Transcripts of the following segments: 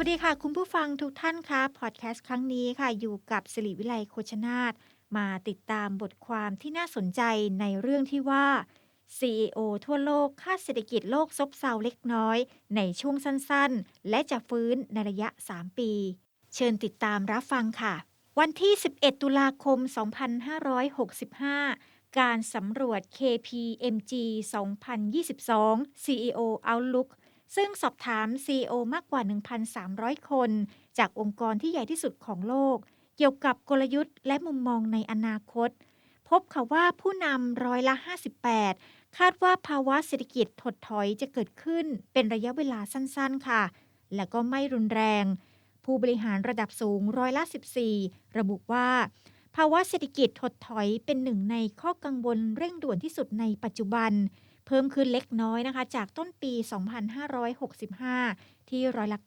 วัสดีค่ะ คุณผู้ฟังทุกท่านคะพอดแคสต์ครั้งนี้ค่ะ อยู่กับสิริวิไลโคชนาตมาติดตามบทความที่น่าสนใจในเรื่องที่ว่า CEO ทั่วโลกคาดเศรษฐกิจโลกซบเซาเล็กน้อย ในช่วงสั้นๆ และจะฟื้นในระยะ 3 ปี เชิญติดตามรับฟังค่ะ วันที่ 11 ตุลาคม 2565 การสำรวจ KPMG 2022 CEO Outlook ซึ่งสอบถาม CEO มากกว่า 1,300 คน จากองค์กรที่ใหญ่ที่สุดของโลก เกี่ยวกับกลยุทธ์และมุมมองในอนาคต พบค่ะว่าผู้นำร้อยละ 58 คาดว่าภาวะเศรษฐกิจถดถอยจะเกิดขึ้นเป็นระยะเวลาสั้นๆ ค่ะ และก็ไม่รุนแรง ผู้บริหารระดับสูงร้อยละ 14 ระบุว่าภาวะเศรษฐกิจถดถอยเป็นหนึ่งในข้อกังวลเร่งด่วนที่สุดในปัจจุบัน เพิ่มขึ้นเล็กน้อยนะคะ จากต้นปี 2565 ที่ร้อยละ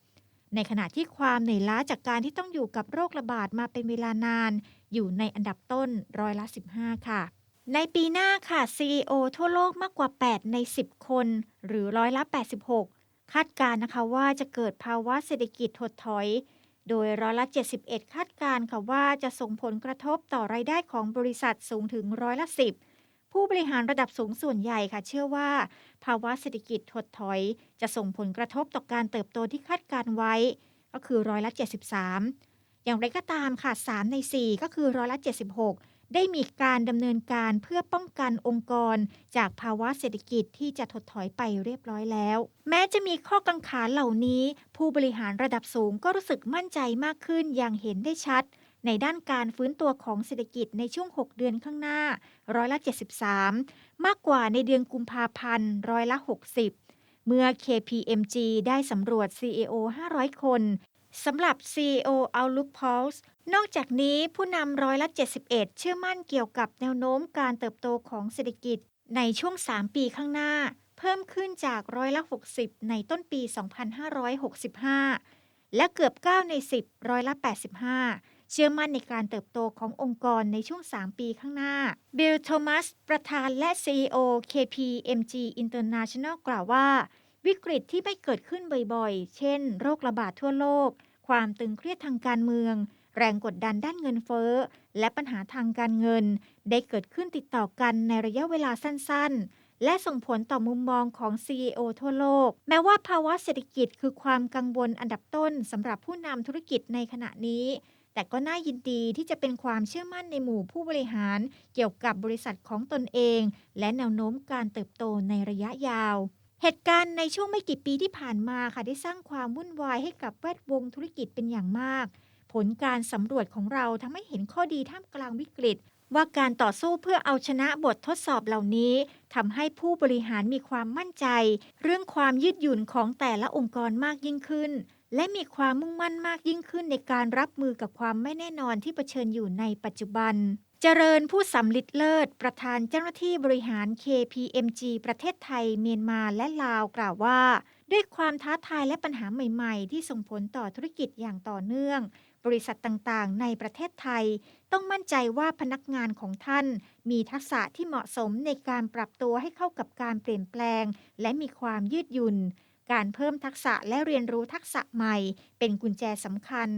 9 ในขณะที่ความเหนื่อยล้าจากการที่ต้องอยู่กับโรคระบาดมาเป็นเวลานาน อยู่ในอันดับต้นร้อยละ 15 ค่ะ ในปีหน้าค่ะ CEO ทั่วโลกมากกว่า 8 ใน 10 คน หรือร้อยละ 86 คาดการณ์นะคะว่าจะเกิดภาวะเศรษฐกิจถดถอยโดยร้อยละ 71 คาดการณ์ค่ะว่าจะส่งผลกระทบต่อรายได้ของบริษัทสูงถึงร้อยละ 10 ผู้บริหารระดับสูงส่วนใหญ่ค่ะ เชื่อว่า ภาวะเศรษฐกิจถดถอย จะส่งผลกระทบต่อการเติบโตที่คาดการไว้ ก็คือร้อยละ 73 อย่างไรก็ตามค่ะ 3 ใน 4 ก็คือร้อยละ 76 ได้มีการดำเนินการเพื่อป้องกันองค์กร จากภาวะเศรษฐกิจที่จะถดถอยไปเรียบร้อยแล้ว แม้จะมีข้อกังขาเหล่านี้ ผู้บริหารระดับสูงก็รู้สึกมั่นใจมากขึ้นอย่างเห็นได้ชัด ในด้านการฟื้นตัวของเศรษฐกิจในช่วง 6 เดือนข้างหน้าร้อยละ 73 มากกว่าในเดือนกุมภาพันธ์ร้อยละ 60 เมื่อ KPMG ได้สำรวจ CEO 500 คนสำหรับ CEO Outlook Pulse นอกจากนี้ผู้นำร้อยละ 71 เชื่อมั่นเกี่ยวกับแนวโน้มการเติบโตของเศรษฐกิจในช่วง 3 ปีข้างหน้า เพิ่มขึ้นจากร้อยละ 60 ในต้นปี 2565 และเกือบ 9 ใน 10 ร้อยละ 85 เชื่อมั่นในการเติบโตขององค์กรในช่วง 3 ปีข้างหน้า บิลโทมัส ประธานและ CEO KPMG International กล่าวว่า วิกฤตที่ไม่เกิดขึ้นบ่อยๆ เช่น โรคระบาดทั่วโลก ความตึงเครียดทางการเมือง แรงกดดันด้านเงินเฟ้อ และปัญหาทางการเงิน ได้เกิดขึ้นติดต่อกันในระยะเวลาสั้น ๆและส่งผลต่อมุมมองของ CEO ทั่วโลก แม้ว่าภาวะเศรษฐกิจคือความกังวลอันดับต้นสำหรับผู้นำธุรกิจในขณะนี้ แต่ก็น่ายินดีที่จะเป็นความเชื่อมั่นในหมู่ผู้บริหาร เกี่ยวกับบริษัทของตนเอง และแนวโน้มการเติบโตในระยะยาว เหตุการณ์ในช่วงไม่กี่ปีที่ผ่านมาค่ะได้สร้างความวุ่นวายให้กับแวดวงธุรกิจเป็นอย่างมาก ผลการสำรวจของเราทำให้เห็นข้อดีท่ามกลางวิกฤตว่าการต่อสู้เพื่อเอาชนะบททดสอบเหล่านี้ทำให้ผู้บริหารมีความมั่นใจ เรื่องความยืดหยุ่นของแต่ละองค์กรมากยิ่งขึ้น และมีความมุ่งมั่นมากยิ่งขึ้นในการรับมือกับความไม่แน่นอนที่เผชิญอยู่ในปัจจุบัน เจริญผู้สำลิดเลิศ ประธานเจ้าหน้าที่บริหาร KPMG ประเทศไทย เมียนมาและลาวกล่าวว่า ด้วยความท้าทายและปัญหาใหม่ๆ ที่ส่งผลต่อธุรกิจอย่างต่อเนื่อง บริษัทต่างๆ ในประเทศไทย ต้องมั่นใจว่าพนักงานของท่าน มีทักษะที่เหมาะสมในการปรับตัวให้เข้ากับการเปลี่ยนแปลง และมีความยืดหยุ่น การเพิ่มทักษะและเรียนรู้ทักษะใหม่ เป็นกุญแจสำคัญ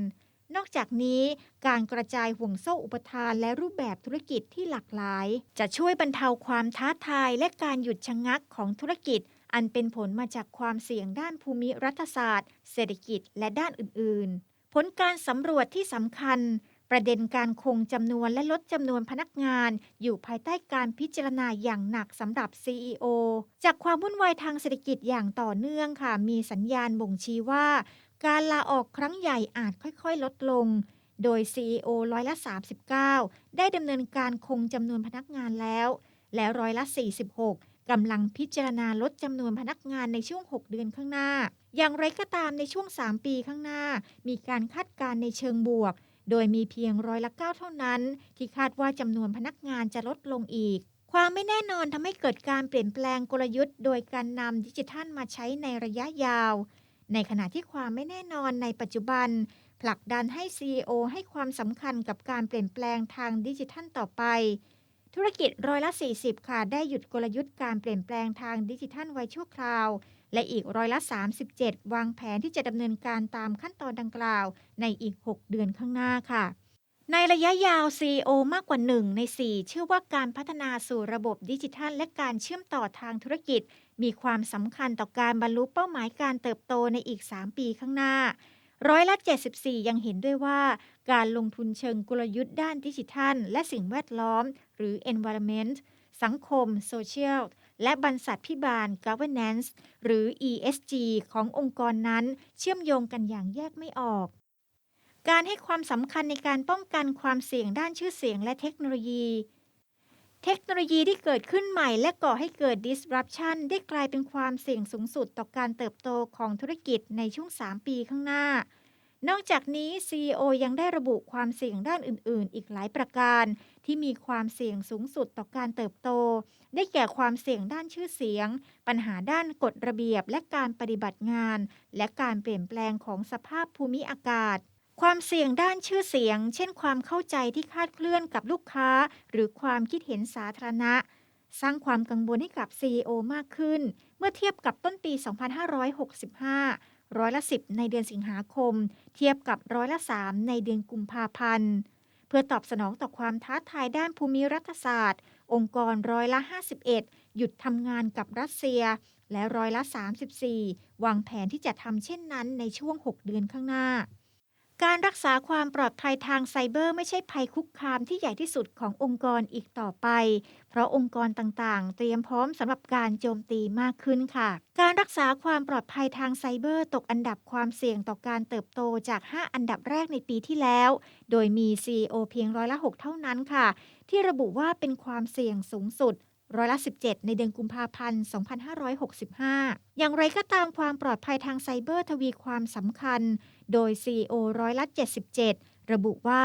นอกจากนี้ การกระจายห่วงโซ่อุปทานและรูปแบบธุรกิจที่หลากหลาย จะช่วยบรรเทาความท้าทายและการหยุดชะงักของธุรกิจ อันเป็นผลมาจากความเสี่ยงด้านภูมิรัฐศาสตร์ เศรษฐกิจและด้านอื่น ๆ ผลการสำรวจที่สำคัญ ประเด็นการคงจำนวนและลดจำนวนพนักงาน อยู่ภายใต้การพิจารณาอย่างหนักสำหรับ CEO จากความวุ่นวายทางเศรษฐกิจอย่างต่อเนื่องค่ะ มีสัญญาณบ่งชี้ว่า การลาออกครั้งใหญ่อาจค่อยๆ ลดลง โดย CEO ร้อยละ 39 ได้ดำเนินการคงจำนวนพนักงานแล้ว และร้อยละ 46กำลังพิจารณาลดจำนวนพนักงานในช่วง 6 เดือนข้างหน้า อย่างไรก็ตามในช่วง 3 ปีข้างหน้า มีการคาดการณ์ในเชิงบวก โดยมีเพียงร้อยละ9เท่านั้น ที่คาดว่าจำนวนพนักงานจะลดลงอีก ความไม่แน่นอนทำให้เกิดการเปลี่ยนแปลงกลยุทธ์ โดยการนำดิจิทัลมาใช้ในระยะยาว ในขณะที่ความไม่แน่นอนในปัจจุบัน ผลักดันให้ CEO ให้ความสำคัญกับการเปลี่ยนแปลงทางดิจิทัลต่อไป ธุรกิจร้อยละ 40 ค่ะ ได้หยุดกลยุทธ์การเปลี่ยนแปลงทางดิจิทัลไว้ชั่วคราว และอีกร้อยละ 37 วางแผนที่จะดำเนินการตามขั้นตอนดังกล่าว ในอีก 6 เดือนข้างหน้าค่ะ ในระยะยาว CEO มากกว่า 1 ใน 4 เชื่อว่าการพัฒนาสู่ระบบดิจิทัล และการเชื่อมต่อทางธุรกิจ มีความสำคัญต่อการบรรลุเป้าหมายการเติบโตในอีก 3 ปีข้างหน้าร้อยละ 74 ยังเห็นด้วยว่า การลงทุนเชิงกลยุทธ์ด้านดิจิทัล และสิ่งแวดล้อม หรือ environment สังคม social และบรรษัทพิบาล governance หรือ ESG ขององค์กรนั้นเชื่อมโยงกันอย่างแยกไม่ออก การให้ความสำคัญในการป้องกันความเสี่ยงด้านชื่อเสียงและเทคโนโลยี เทคโนโลยีที่เกิดขึ้นใหม่และก่อให้เกิด disruption ได้กลายเป็นความเสี่ยงสูงสุดต่อการเติบโตของธุรกิจในช่วง 3 ปีข้างหน้า นอกจากนี้ CEO ยังได้ระบุความเสี่ยงด้านอื่น ๆ อีกหลายประการ ที่มีความเสี่ยงสูงสุดต่อการเติบโต ได้แก่ความเสี่ยงด้านชื่อเสียง ปัญหาด้านกฎระเบียบและการปฏิบัติงาน และการเปลี่ยนแปลงของสภาพภูมิอากาศความเสี่ยงด้านชื่อเสียง เช่นความเข้าใจที่คาดเคลื่อนกับลูกค้า หรือความคิดเห็นสาธารณะ สร้างความกังวลให้กับ CEO มากขึ้น เมื่อเทียบกับต้นปี 2565 ร้อยละ 10 ในเดือนสิงหาคม เทียบกับร้อยละ 3 ในเดือนกุมภาพันธ์ พื่อตอบสนองต่อความท้าทายด้านภูมิรัฐศาสตร์ องค์กรร้อยละ 51 หยุดทำงานกับรัสเซีย และร้อยละ 34 วางแผนที่จะทำเช่นนั้นในช่วง 6 เดือนข้างหน้า การรักษาความปลอดภัยทางไซเบอร์ไม่ใช่ภัยคุกคามที่ใหญ่ที่สุดขององค์กรอีกต่อไป เพราะองค์กรต่างๆ เตรียมพร้อมสำหรับการโจมตีมากขึ้นค่ะ การรักษาความปลอดภัยทางไซเบอร์ตกอันดับความเสี่ยงต่อการเติบโตจาก 5 อันดับแรกในปีที่แล้ว โดยมี CEO เพียงร้อยละ 6 เท่านั้นค่ะ ที่ระบุว่าเป็นความเสี่ยงสูงสุดร้อยละ 17 ในเดือนกุมภาพันธ์ 2565 อย่างไรก็ตามความปลอดภัยทางไซเบอร์ทวีความสำคัญ โดย CEO ร้อยละ 77 ระบุว่า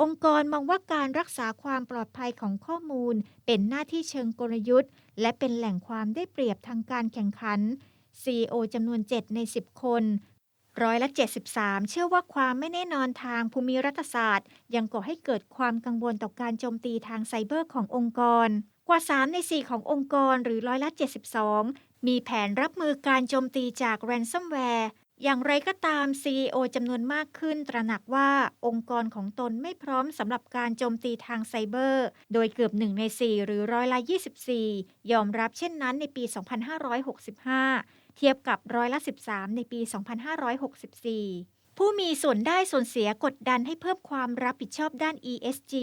องค์กรมองว่าการรักษาความปลอดภัยของข้อมูล เป็นหน้าที่เชิงกลยุทธ์ และเป็นแหล่งความได้เปรียบทางการแข่งขัน CEO จำนวน 7 ใน 10 คนร้อยละ 73 เชื่อว่าความไม่แน่นอนทางภูมิรัฐศาสตร์ ยังก่อให้เกิดความกังวลต่อการโจมตีทางไซเบอร์ขององค์กร กว่า 3 ใน 4 ขององค์กรหรือร้อยละ 72 มีแผนรับมือการโจมตีจาก ransomware อย่างไรก็ตาม CEO จำนวนมากขึ้นตระหนักว่าองค์กรของตนไม่พร้อมสำหรับการโจมตีทางไซเบอร์ โดยเกือบ1ใน 4 หรือร้อยละ 24 ยอมรับเช่นนั้นในปี 2565 เทียบกับร้อยละ 13 ในปี 2564 ผู้มีส่วนได้ส่วนเสียกดดันให้เพิ่มความรับผิดชอบด้าน ESG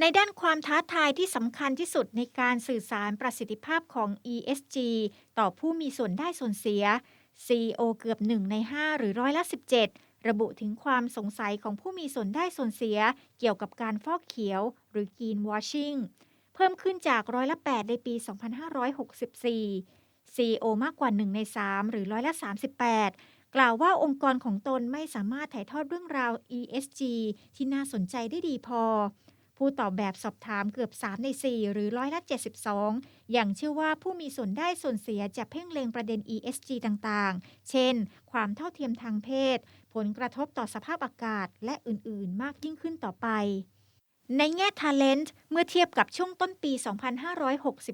ในด้านความท้าทายที่สำคัญที่สุดในการสื่อสารประสิทธิภาพของ ESG ต่อผู้มีส่วนได้ส่วนเสีย CEO เกือบ 1 ใน 5 หรือร้อยละ 17 ระบุถึงความสงสัยของผู้มีส่วนได้ส่วนเสีย เกี่ยวกับการฟอกเขียว หรือ green washing เพิ่มขึ้นจากร้อยละ 8 ในปี 2564 CEO มากกว่า 1 ใน 3 หรือร้อยละ 38 กล่าวว่าองค์กรของตนไม่สามารถถ่ายทอดเรื่องราว ESG ที่น่าสนใจได้ดีพอ ผู้ตอบแบบสอบถามเกือบ 3 ใน 4 หรือร้อยละ72 อย่างเชื่อว่าผู้มีส่วนได้ส่วนเสียจะเพ่งเล็งประเด็น ESG ต่างๆ เช่น ความเท่าเทียมทางเพศ ผลกระทบต่อสภาพอากาศ และอื่นๆ มากยิ่งขึ้นต่อไปในแง่ Talent เมื่อเทียบกับช่วงต้นปี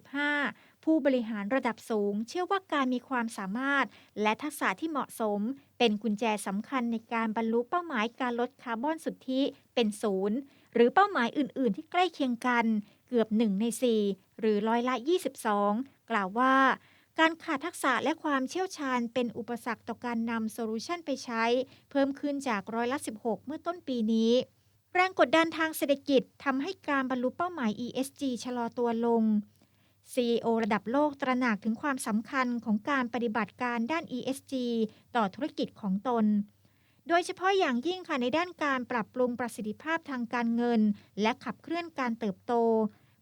2565 ผู้บริหารระดับสูง เชื่อว่าการมีความสามารถ และทักษะที่เหมาะสม เป็นกุญแจสำคัญในการบรรลุเป้าหมายการลดคาร์บอนสุทธิเป็นศูนย์ หรือเป้าหมายอื่น ๆ ที่ใกล้เคียงกัน เกือบ 1 ใน 4 หรือร้อยละ 22 กล่าวว่า การขาดทักษะและความเชี่ยวชาญเป็นอุปสรรคต่อการนำโซลูชันไปใช้ เพิ่มขึ้นจากร้อยละ 16 เมื่อต้นปีนี้ แรงกดดันทางเศรษฐกิจทำให้การบรรลุเป้าหมาย ESG ชะลอตัวลง CEO ระดับโลกตระหนักถึงความสำคัญของการปฏิบัติการด้าน ESG ต่อธุรกิจของตน โดยเฉพาะอย่างยิ่งค่ะในด้านการปรับปรุงประสิทธิภาพทางการเงิน และขับเคลื่อนการเติบโต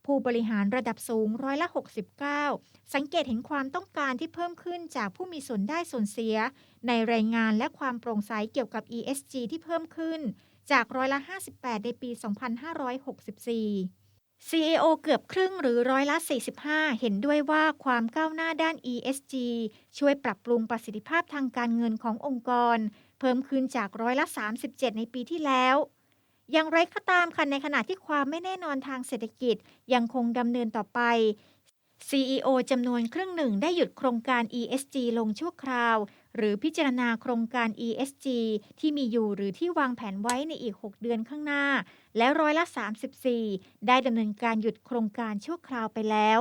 ผู้บริหารระดับสูงร้อยละ 69 สังเกตเห็นความต้องการที่เพิ่มขึ้นจากผู้มีส่วนได้ส่วนเสีย ในรายงานและความโปร่งใสเกี่ยวกับ ESG ที่เพิ่มขึ้น จากร้อยละ 58 ในปี 2564 CEO เกือบครึ่งหรือร้อยละ 45 เห็นด้วยว่าความก้าวหน้าด้าน ESG ช่วยปรับปรุงประสิทธิภาพทางการเงินขององค์กร พิ่มขึ้นจากร้อยละ 37 ในปีที่แล้ว อย่างไรก็ตามค่ะในขณะที่ความไม่แน่นอนทางเศรษฐกิจยังคงดำเนินต่อไป CEO จำนวนครึ่งหนึ่งได้หยุดโครงการ ESG ลงชั่วคราว หรือพิจารณาโครงการ ESG ที่มีอยู่หรือที่วางแผนไว้ในอีก 6 เดือนข้างหน้า และร้อยละ 34 ได้ดำเนินการหยุดโครงการชั่วคราวไปแล้ว